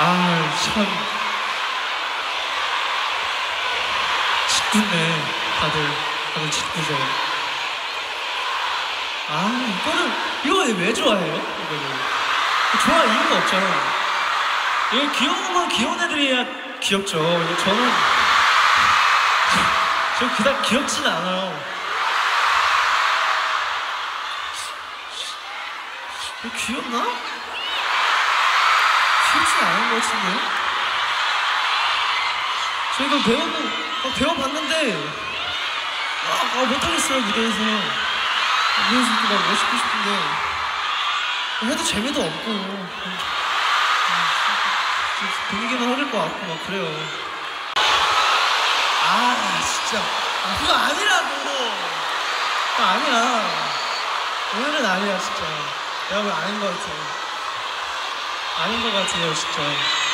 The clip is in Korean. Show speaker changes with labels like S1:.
S1: 아, 참. 짓궂네. 다들, 다들 짓궂어. 아, 이거는, 이거 왜 좋아해요? 이거를. 좋아할 이유가 없잖아. 이거 귀여운 건 귀여운 애들이야 귀엽죠. 이거 저는, 저 그닥 귀엽진 않아요. 귀엽나? 귀엽진 않은 것 같은데? 저 이거 배워보, 어, 배워봤는데, 아, 아, 못하겠어요, 무대에서. 무대에서 이렇게 막 멋있고 싶은데, 해도 재미도 없고, 음, 좀 분위기만 흐를 것 같고, 막 그래요. 아, 진짜. 아, 그거 아니라고! 아니야. 오늘은 아니야, 진짜. 왜 아닌 것 같아. 아닌 것 같아요, 진짜.